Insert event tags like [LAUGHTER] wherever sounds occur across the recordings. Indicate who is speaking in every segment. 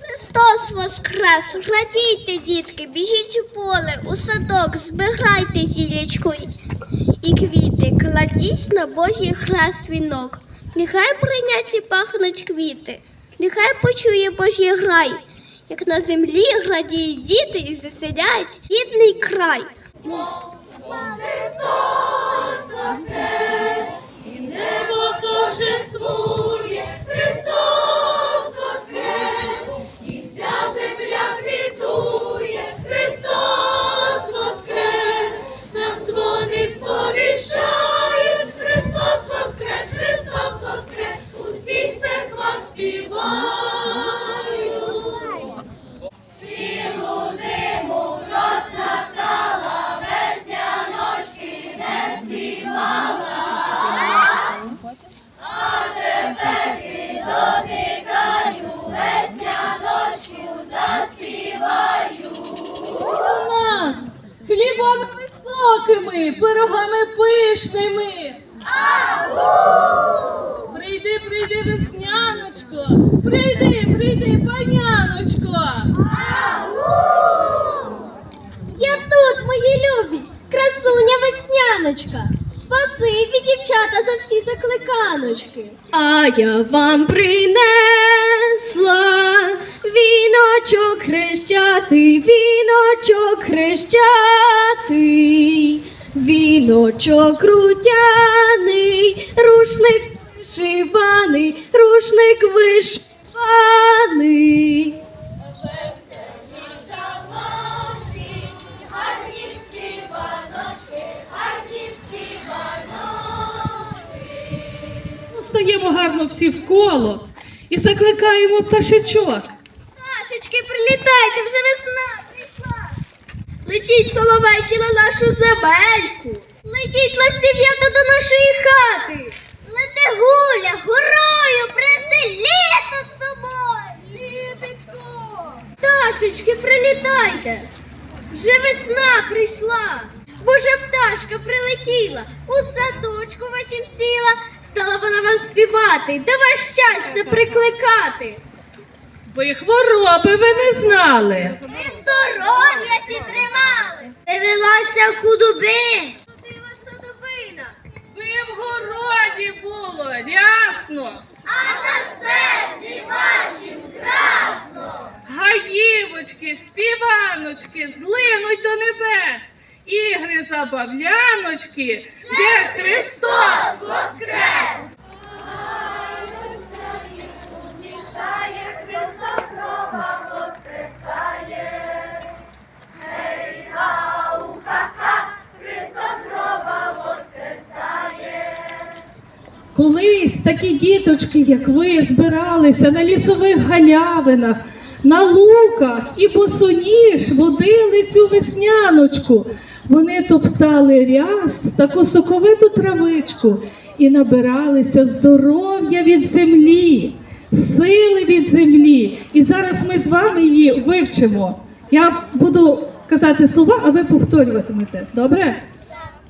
Speaker 1: Христос воскрес! Радійте, дітки, біжіть у поле, у садок, збирайте зілячку і квіти, кладіть на Божий хрест вінок. Нехай прийняті пахнуть квіти, нехай почує Божий грай, як на землі радіють діти і заселяють рідний край.
Speaker 2: Христос, і Небо торжествує, Христос
Speaker 3: хлібами високими, пирогами пишними. Прийди, прийди, весняночко, прийди, прийди, паняночко.
Speaker 1: Я тут, мої любі, красуня весняночка. Спасибі, дівчата, за всі закликаночки. А я вам принесла віночок хрещатий, віночок хрещатий, віночок крутяний, рушник вишиваний, рушник вишиваний.
Speaker 3: Стаємо гарно всі в коло і закликаємо пташечок.
Speaker 1: Пташечки, прилітайте, вже весна прийшла. Летіть, соловейки, на нашу земельку. Летіть, ластів'ята, до нашої хати. Лети гуля, горою, принеси літо з собою. Літочко. Пташечки, прилітайте. Вже весна прийшла. Божа пташка прилетіла, у садочку вашім сіла, стала вона вам співати, да ваш щастя прикликати.
Speaker 3: Ви хвороби ви не знали.
Speaker 1: Ми здоров'я сі тримали. Вивелася худоби.
Speaker 3: Співаночки, злинуть до небес. Ігри забавляночки, вже Христос воскрес! Колись такі діточки, як ви, збиралися на лісових галявинах, на луках і босоніж водили цю весняночку. Вони топтали ряс таку соковиту травичку і набиралися здоров'я від землі, сили від землі. І зараз ми з вами її вивчимо. Я буду казати слова, а ви повторюватимете. Добре?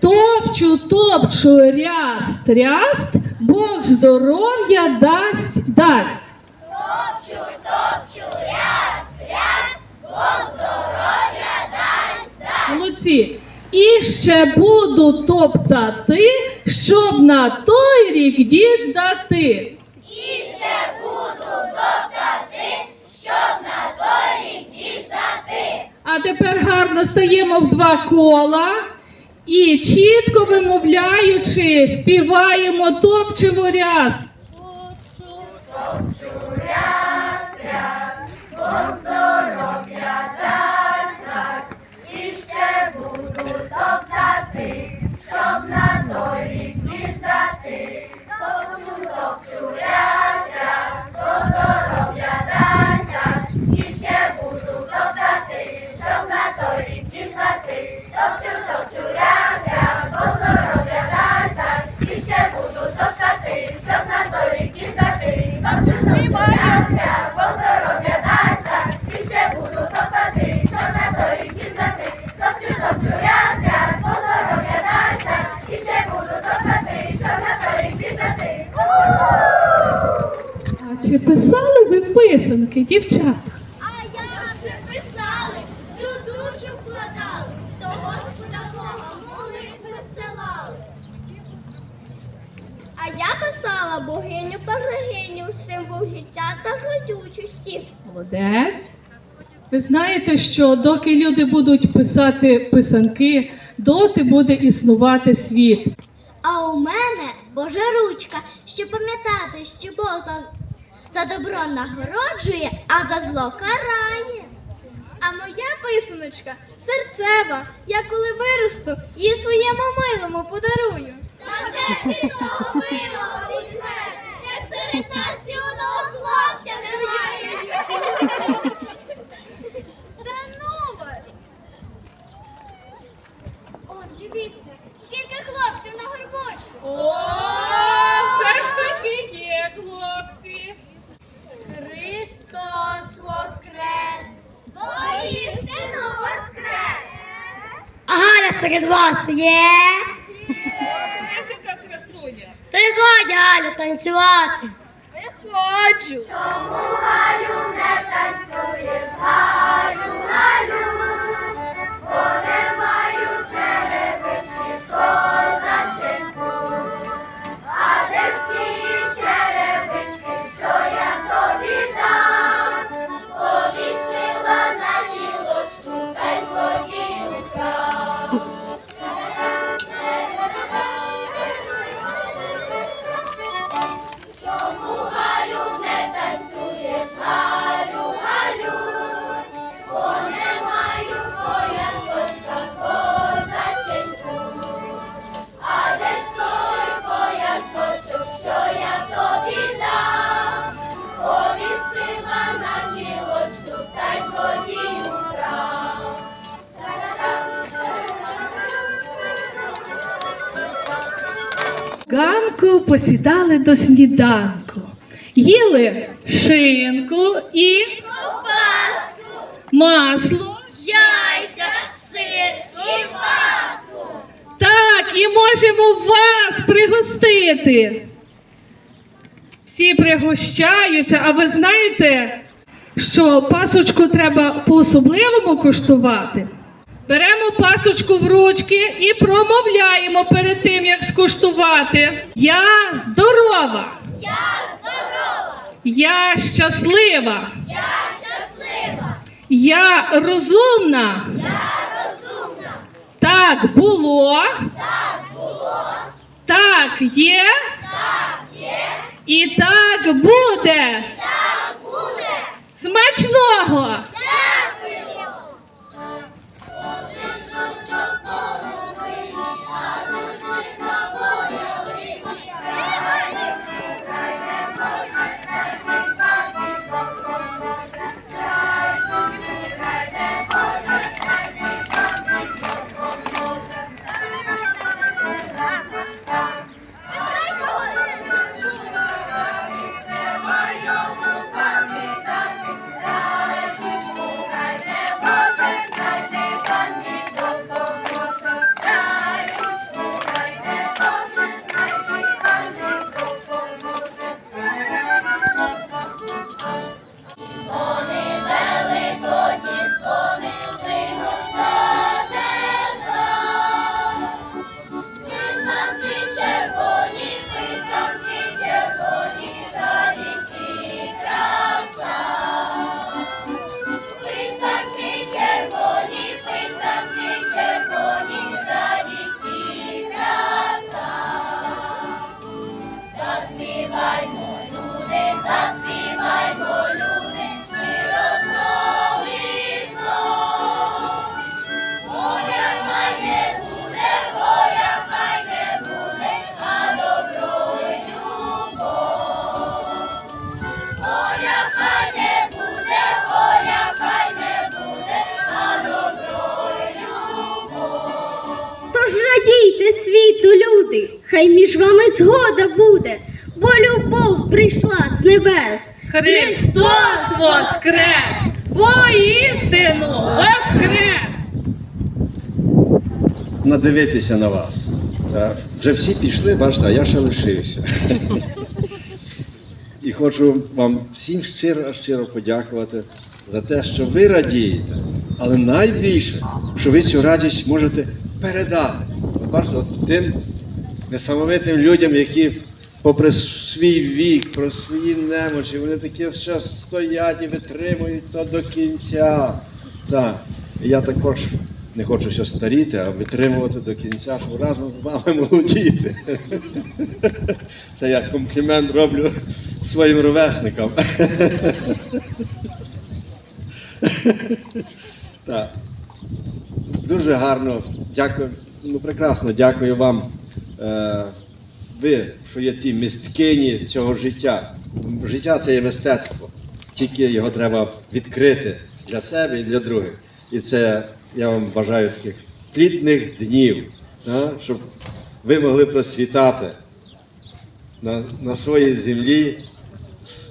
Speaker 3: Топчу, топчу, ряст, ряст, Бог здоров'я дасть, дасть.
Speaker 2: Топчу, топчу, ряс, ряс, Бог здоров'я дасть, дасть.
Speaker 3: Молодці. І ще буду топтати, щоб на той рік діждати.
Speaker 2: І ще буду топтати, щоб на той рік діждати.
Speaker 3: А тепер гарно стаємо в два кола і чітко вимовляючи, співаємо топчемо ряст.
Speaker 2: Здоров'я дасть, дасть. І ще буду топтати, щоб на той діждати. Топчу, топчу, ряс, ряс, Бог здоров'я дасть, дасть. І ще буду топтати, щоб на той діждати. Топчу, топчу, ряс, ряс, Бог здоров'я дасть, дасть. І ще буду топтати, щоб на той діждати. Топчу, топчу, ряс, ряс, Бог здоров'я дасть, дасть. І ще буду топтати, щоб на той рік діждати. Топчу, топчу, ряс, ряс, Бог здоров'я дасть, дасть. І ще буду топтати, щоб на той рік діждати.
Speaker 3: А чи писали ви писанки, дівчата?
Speaker 1: А як же писали, всю душу вкладали, до Господа Бога молитви зсилали.
Speaker 4: А я писала богиню берегиню, символ життя та родючості.
Speaker 3: Молодець. Ви знаєте, що доки люди будуть писати писанки, доти буде існувати світ.
Speaker 4: А у мене Божа ручка, що пам'ятати, що Бог за, за добро нагороджує, а за зло карає.
Speaker 1: А моя писаночка серцева. Я коли виросту, її своєму милому подарую. Та де ти того милого візьмеш, як серед нас і одного хлопця немає. Та ну вас! Он, дивіться, скільки хлопців на горбочку.
Speaker 3: О, все ж таки є, хлопці.
Speaker 1: Христос воскрес! Воістину воскрес!
Speaker 5: А Галя серед вас є?
Speaker 3: Яка красуня.
Speaker 5: Приходь, Галя, танцювати.
Speaker 1: Хочу!
Speaker 2: Чому Галю не танцюєш, Галю, Галю,
Speaker 3: Ганку посідали до сніданку. Їли шинку і масло.
Speaker 1: Яйця, сир і пасу!
Speaker 3: Так, і можемо вас пригостити. Всі пригощаються, а ви знаєте, що пасочку треба по-особливому куштувати. Беремо пасочку в ручки і промовляємо перед тим, як скуштувати. Я здорова,
Speaker 1: Я здорова!
Speaker 3: я щаслива,
Speaker 1: Я щаслива!
Speaker 3: я розумна.
Speaker 1: Я розумна!
Speaker 3: Так було,
Speaker 1: Так було!
Speaker 3: так є
Speaker 1: Так є!
Speaker 3: і так буде.
Speaker 1: Так буде!
Speaker 3: Смачного!
Speaker 4: Світу, люди, хай між вами згода буде, бо любов прийшла з небес.
Speaker 3: Христос воскрес! Воістину воскрес!
Speaker 6: надивитися на вас. Вже всі пішли, бачите, а я ще лишився. [LAUGHS] І хочу вам всім щиро щиро подякувати за те, що ви радієте, але найбільше, що ви цю радість можете передати. Бачите, от тим несамовитим людям, які попри свій вік, про свої немочі, вони такі ще стоять і витримують то до кінця. Так. Я також не хочу ще старіти, а витримувати до кінця, щоб разом з вами молодіти. [LAUGHS] Це я комплімент роблю своїм ровесникам. [LAUGHS] Так. Дуже гарно, дякую. Ну, прекрасно, дякую вам. Е, ви, що є ті місткині цього життя. Життя це є мистецтво. Тільки його треба відкрити для себе і для других. І це я вам бажаю таких плідних днів, да, щоб ви могли просвітати на, на своїй землі,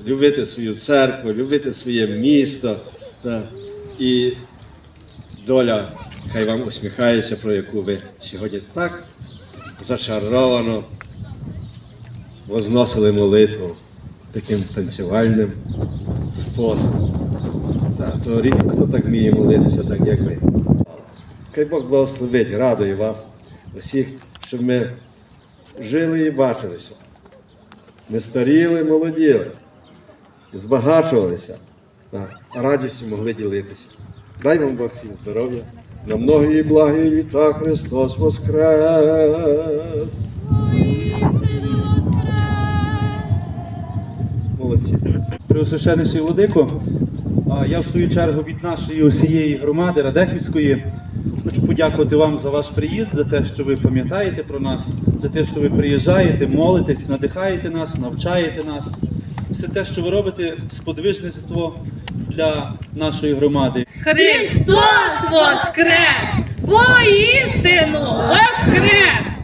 Speaker 6: любити свою церкву, любити своє місто. Да, і доля хай вам усміхається, про яку ви сьогодні так зачаровано возносили молитву таким танцювальним способом. Так, то рідко хто так вміє молитися, так як ви. Хай Бог благословить, радує вас, усіх, щоб ми жили і бачилися. Не старіли, молоділи, збагачувалися, а радістю могли ділитися. Дай вам Бог всім здоров'я, на многі благі літа Христос Воскрес! Молодці.
Speaker 7: Преосвященніший Владико, я в свою чергу від нашої усієї громади Радехівської хочу подякувати вам за ваш приїзд, за те, що ви пам'ятаєте про нас, за те, що ви приїжджаєте, молитесь, надихаєте нас, навчаєте нас. Все те, що ви робите, сподвижництво для нашої громади.
Speaker 3: Христос воскрес! Воістину воскрес!